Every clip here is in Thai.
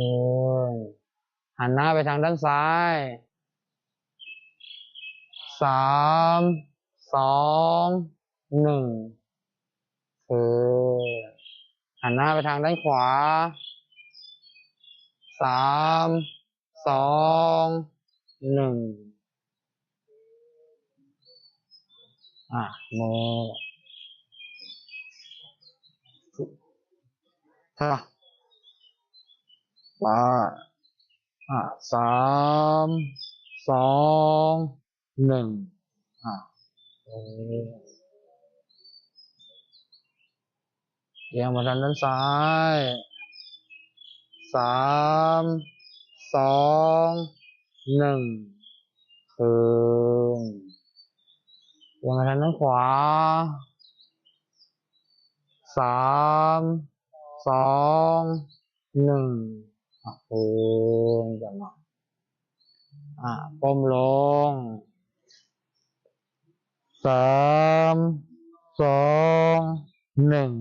คืนหันหน้าไปทางด้านซ้ายสามสองหนึ่งคืนหันหน้าไปทางด้านขวาสามสองหนึ่งอะมือถ้า มาอะสามสองหนึ่งอะเอียงมาทางด้านซ้ายสามสองหนึ่งคืนเอียงมาทางด้านขวาสามสองหนึ่ง คืนกลับมาอะก้มลงสามสองหนึ่ง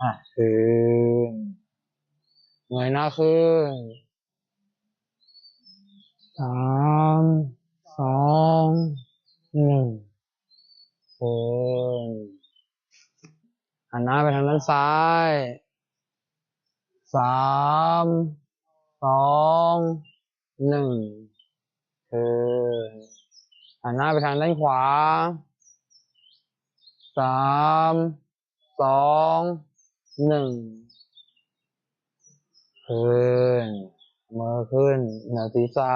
อะคืนเงยหน้าขึ้นสามสองหนึ่งคืนหันหน้าไปทางด้านซ้ายสาม สองหนึ่งคืนหันหน้าไปทางด้านขวาสามสองหนึ่งคืนมือขึ้นเหนือศีรษะ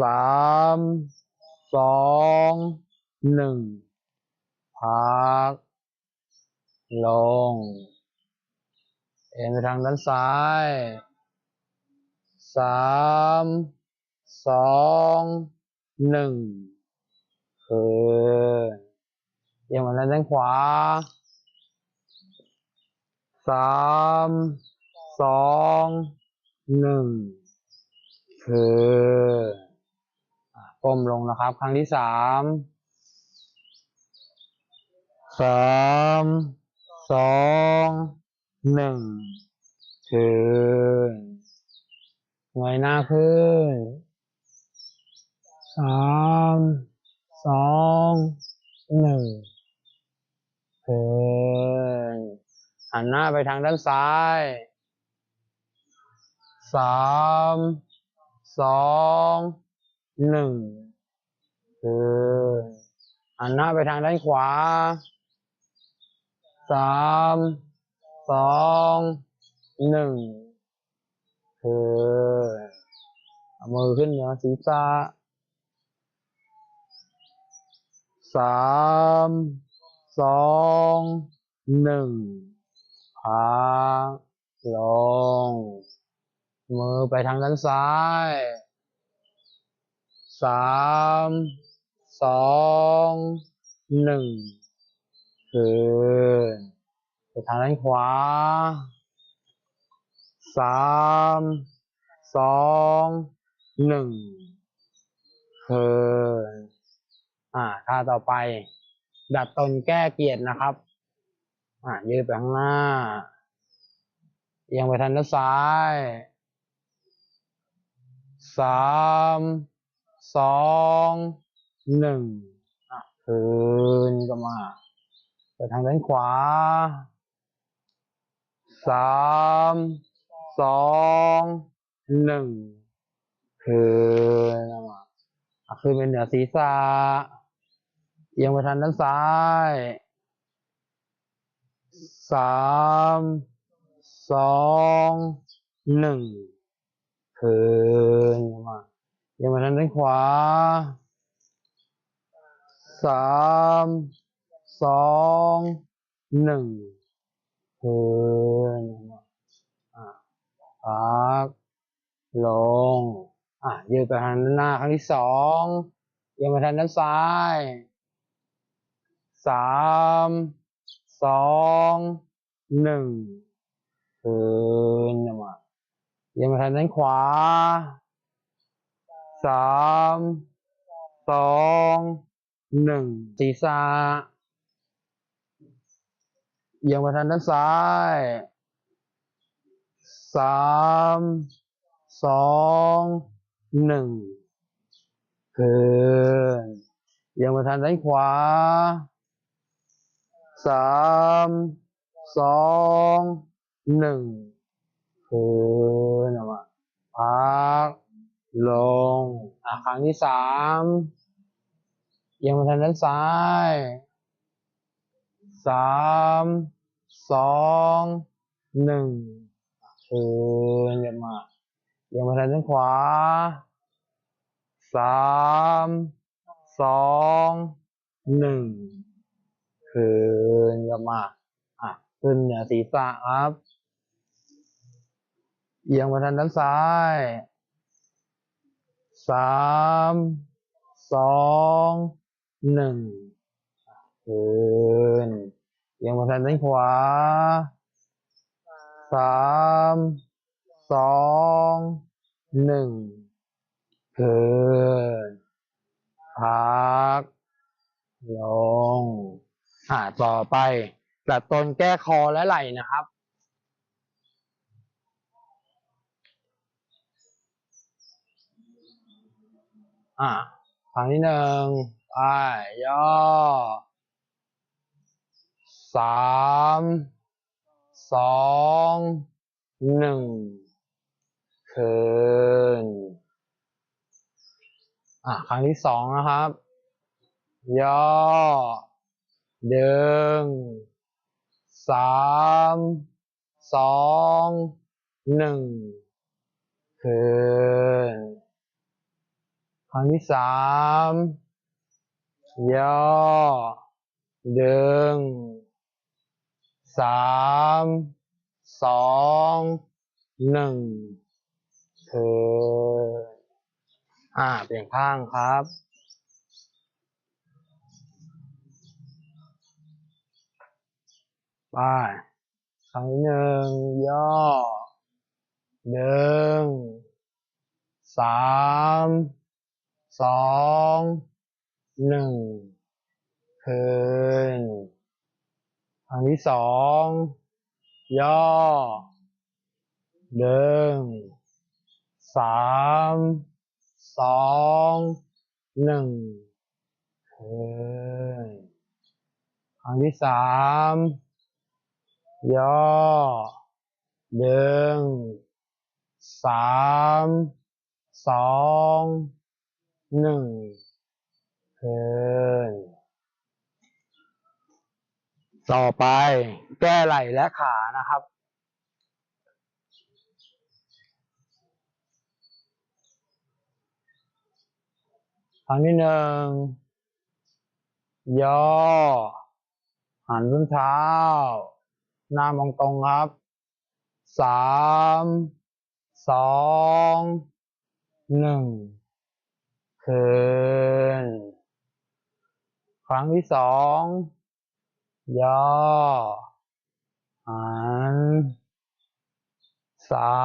สามสองหนึ่งพัก ลง เอ็นไปทางด้านซ้ายสามสองหนึ่งคืนเอียงมาทางด้านขวาสามสองหนึ่งคืนอะก้มลงนะครับ ครั้งที่สามสามสอง หนึ่งคืนเงยหน้าขึ้นสามสองหนึ่งคืนหันหน้าไปทางด้านซ้ายสามสองหนึ่งคืนหันหน้าไปทางด้านขวาสาม สองหนึ่งคือเอามือขึ้นเหนือศีรษะสามสองหนึ่งพักลง มือไปทางด้านซ้ายสามสองหนึ่งคืน ทางด้านขวาสามสองหนึ่งคืนอ่าท่าต่อไป ดัดตนแก้เกียรตินะครับ อ่ายืดไปข้างหน้าเอียงไปทางด้านซ้ายสามสองหนึ่งอะคืนก็มาไปทางด้านขวา สามสองหนึ่งคืนมาอะคืนเป็นเหนือศีรษะเอียงไปทางด้านซ้ายสามสองหนึ่งคืนมาเอียงไปทางด้านขวาสามสองหนึ่ง คืนอะพัก ลง อะ ยืดไปทางด้านหน้าครั้งที่สองเอียงไปทางด้านซ้ายสามสองหนึ่งคืนมาเอียงไปทางด้านขวาสามสองหนึ่งศีรษะ เอียงไปทางด้านซ้ายสามสองหนึ่งคืนเอียังมาทางด้านขวาสามสองหนึ่งคืนออกมาพักลงอะครั้งที่สามเอียังมาทางด้านซ้าย สามสองหนึ่งคืนเยียมมาเอียังมาทางด้านขวาสามสองหนึ่งคืนเยียมมาอะขึ้นเหนือศีรษะครับเอียงมาทางด้านซ้ายสามสองหนึ่ง คืนเอียงมาทางด้านขวาสามสองหนึ่งคืนพัก ลง อ่าต่อไปกระต้นแก้คอและไหล่นะครับอ่าครั้งที่หนึ่งไปย่อ สามสองหนึ่งคืนอ่าครั้งที่สองนะครับ ย่อ เดึงสามสองหนึ่งคืนครั้งที่สามย่อ เดึง สามสองหนึ่งคืนอ่าเปลี่ยนข้างครับ ไปครั้งหนึ่งย่อดึงสามสองหนึ่งคืน ครั้งที่สองย่อดึงสามสองหนึ่งคืนครั้งที่สามย่อดึงสามสองหนึ่งคืน ต่อไปแก้ไหล่และขานะครับ ครั้งที่หนึ่งย่อ หันส้นเท้า หน้ามองตรงครับสามสองหนึ่งคืนครั้งที่สอง ย่อหันสา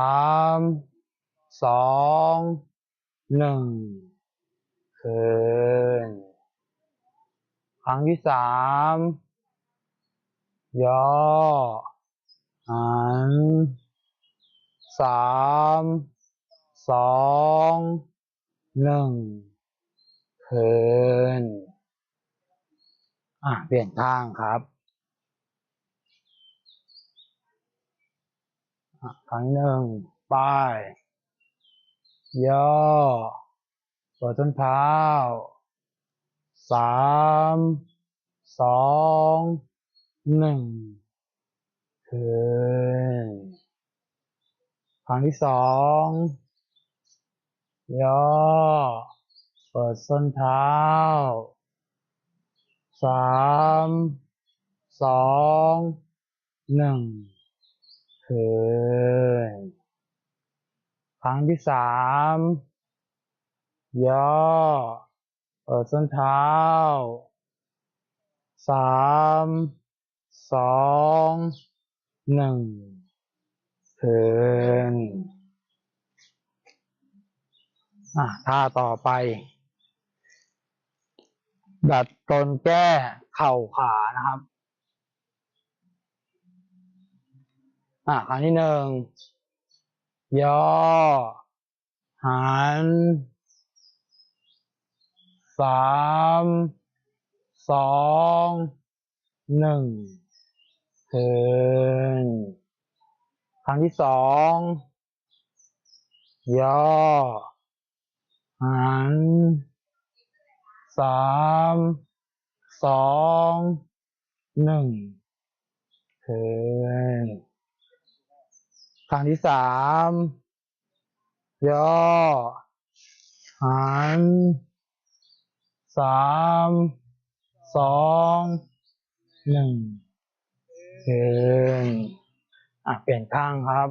มสองหนึ่งคืนครั้งที่สามย่อหันสามสองหนึ่งคืนอะเปลี่ยนข้างครับ ครั้งหนึ่งป้าย ย่อเปิดต้นเท้าสามสองหนึ่งคืนครั้งที่สองย่อเปิดส้นเท้าสามสองหนึ่ง คืน ครั้งที่สามย่อ เปิดส้นเท้าสามสองหนึ่งคืนอะท่าต่อไป ดัดตนแก้เข่าขานะครับ อะครั้งที่หนึ่งย่อหันสามสองหนึ่งคืนครั้งที่สองย่อหันสามสองหนึ่งคืน ครั้งที่สามย่อหันสามสองหนึ่งคืนอะเปลี่ยนข้างครับ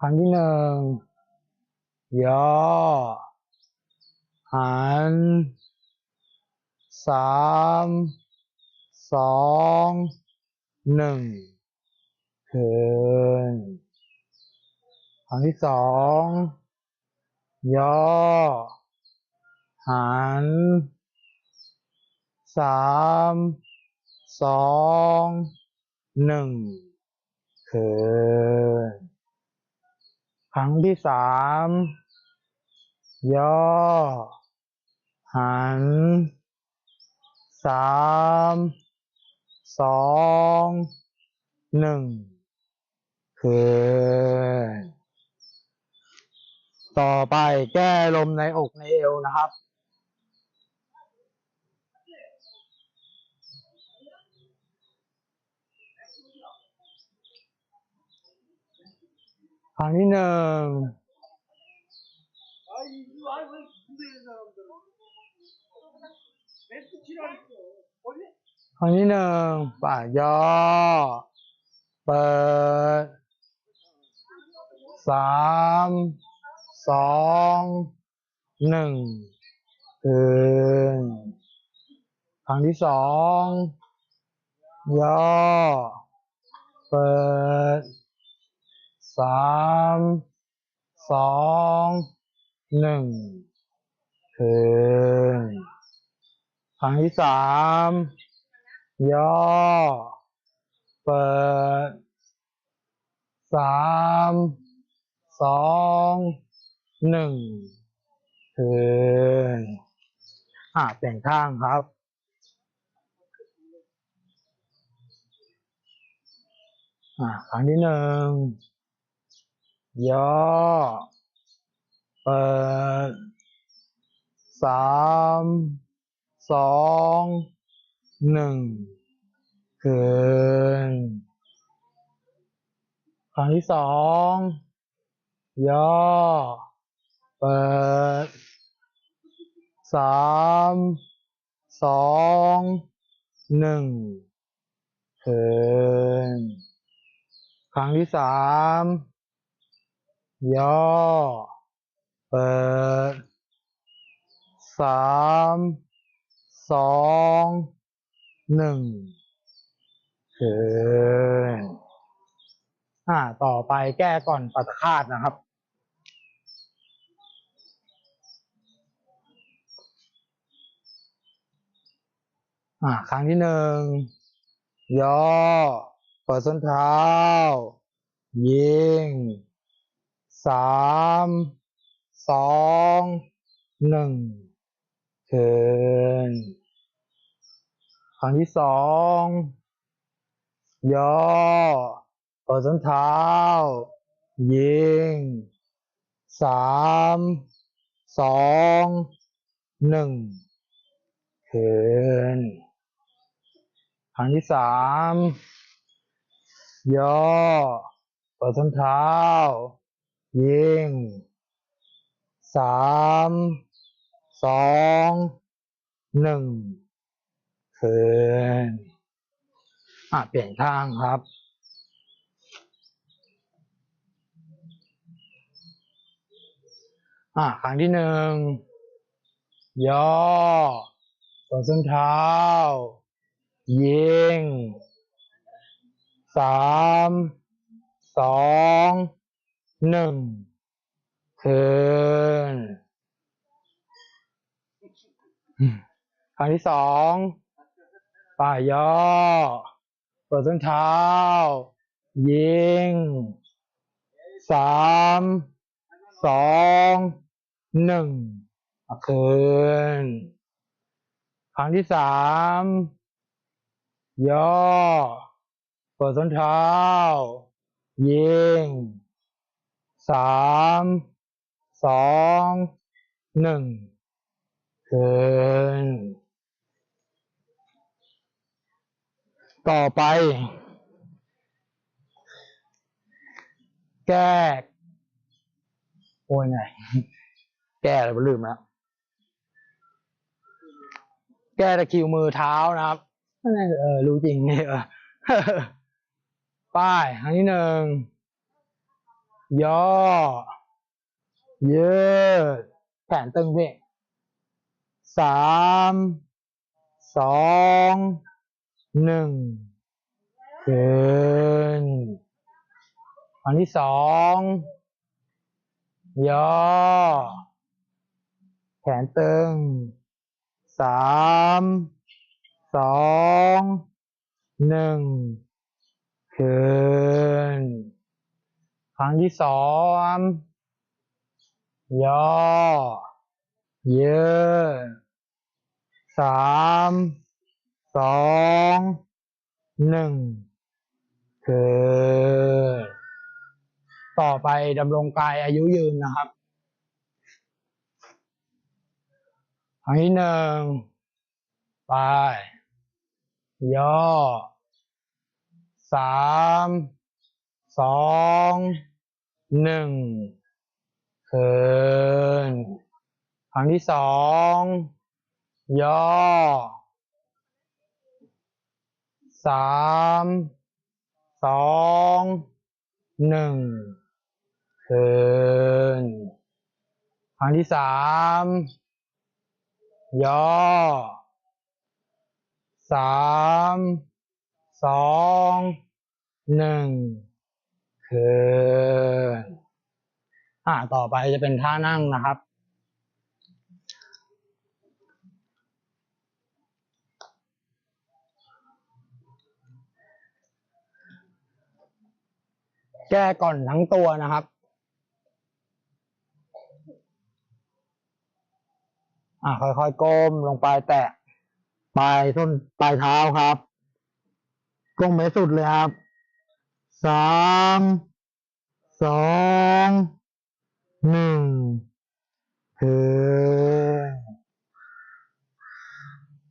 ครั้งที่หนึ่งย่อหันสาม สองหนึ่งคืนครั้งที่สองย่อ หันสามสองหนึ่งคืนครั้งที่สามย่อ หันสาม สองหนึ่งคืนต่อไปแก้ลมในอกในเอวนะครับ ครั้งที่หนึ่งค รั้งที่หนึ่งป่าย่อ เปิดสามสองหนึ่งคืนครั้งที่สองย่อ เปิดสามสองหนึ่งคืนครั้งที่สาม ย่อ เปิดสามสองหนึ่งคืนอ่าเปลี่ยนข้างครับ อ่าครั้งที่หนึ่งย่อ เปิดสามสองหนึ่ง คืนครั้งที่สองย่อ เปิดสามสองหนึ่งคืนครั้งที่สามย่อ เปิดสามสองหนึ่ง คืนอ่า ต่อไปแก้ก่อนปัตคาตนะครับ อ่า ครั้งที่หนึ่งย่อเปิดส้นเท้า ยิงสามสองหนึ่งคืนครั้งที่สอง ย่อเปิดส้นเท้า ยิงสามสองหนึ่งคืนครั้งที่สามย่อเปิดส้นเท้า ยิงสามสองหนึ่งคืน อะเปลี่ยนข้างครับ อะครั้งที่หนึ่งย่อเปิดส้นเท้า ยิงสามสองหนึ่งคืนครั้งที่สองป่ายย่อ เปิดส้นเท้า ยิงสามสองหนึ่งคืนครั้งที่สามย่อ เปิดส้นเท้า ยิงสามสองหนึ่งคืน ต่อไป แก้ โอ้ยไงแก้อะไรลืมแล้ว แก้ตะคิวมือเท้านะครับนั่นแหละเออรู้จริงเนี่ยป้ายครั้งที่หนึ่งย่อ ยืด แขนตึงพี่สาม สอง หนึ่งขึ้นครั้งที่สองย่อ แขนตึงสามสองหนึ่งขึ้นครั้งที่สองย่อยืดสาม สองหนึ่งคือต่อไปดำรงกายอายุยืนนะครับครั้งที่หนึ่งไปย่อสามสองหนึ่งคืนครั้งที่สองย่อ สามสองหนึ่งคืนครั้งที่สามย่อสามสองหนึ่งคืนอ่าต่อไปจะเป็นท่านั่งนะครับ แก้ก่อนทั้งตัวนะครับ อ่าค่อยๆก้มลงไปแตะปลายส้นปลายเท้าครับก้มไปสุดเลยครับสามสองหนึ่งคือ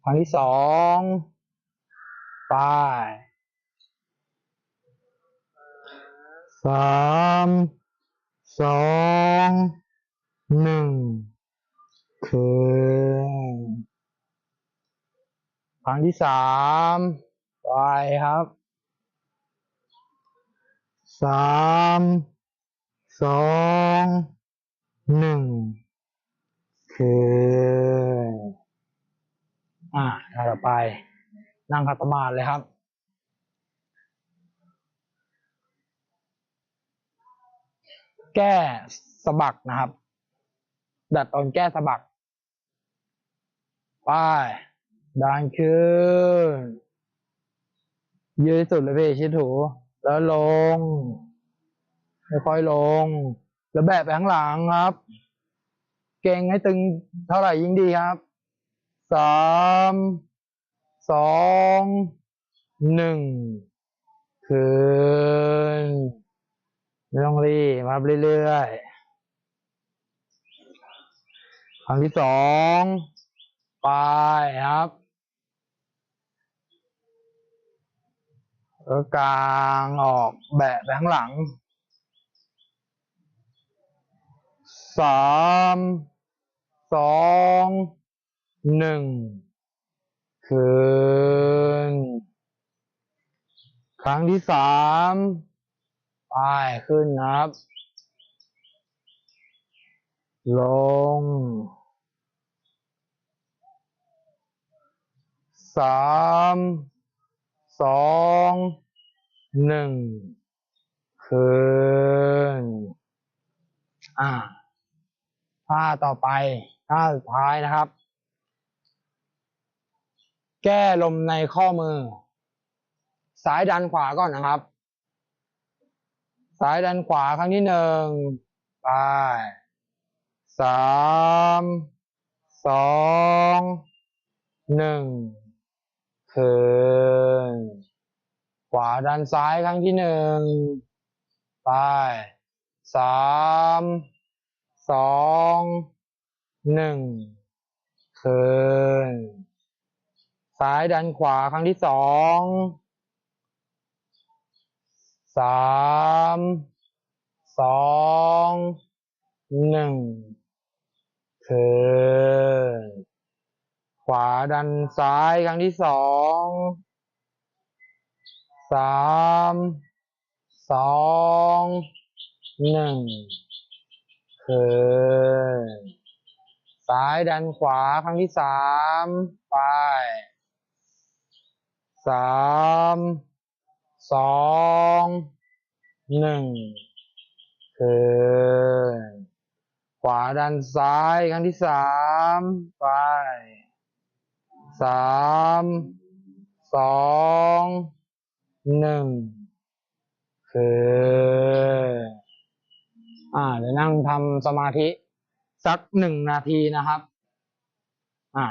ครั้งที่สองไป สามสองหนึ่งคือครั้งที่สามไปครับสามสองหนึ่งคืออ่าท่าต่อไป นั่งคัตมาธิเลยครับ แก้สะบักนะครับ ดัดตอนแก้สะบักไปดันขึ้นยืดที่สุดเลยพี่ชิดถู แล้วลงค่อยๆลง แล้วแบะไปข้างหลังครับ เก่งให้ตึงเท่าไหร่ยิ่งดีครับสามสองหนึ่งคืน ไม่ต้องรีบครับเรื่อยๆครั้งที่สองไปครับ แล้วกลางออกแบะไปข้างหลังสามสองหนึ่งคืน ครั้งที่สาม ไปขึ้นนะครับ ลง สาม สอง หนึ่งคืนอ่าท่าต่อไปท่าสุดท้ายนะครับ แก้ลมในข้อมือซ้ายดันขวาก่อนนะครับ ซ้ายดันขวาครั้งที่หนึ่งไปสามสองหนึ่งคืนขวาดันซ้ายครั้งที่หนึ่งไปสามสองหนึ่งคืนซ้ายดันขวาครั้งที่สอง สามสองหนึ่งคืนขวาดันซ้ายครั้งที่สองสามสองหนึ่งคืนซ้ายดันขวาครั้งที่สามไปสาม สองหนึ่งคืนขวาดันซ้ายครั้งที่สามไปสามสองหนึ่งคืนอ่าเดี๋ยวนั่งทำสมาธิสักหนึ่งนาทีนะครับ อ่า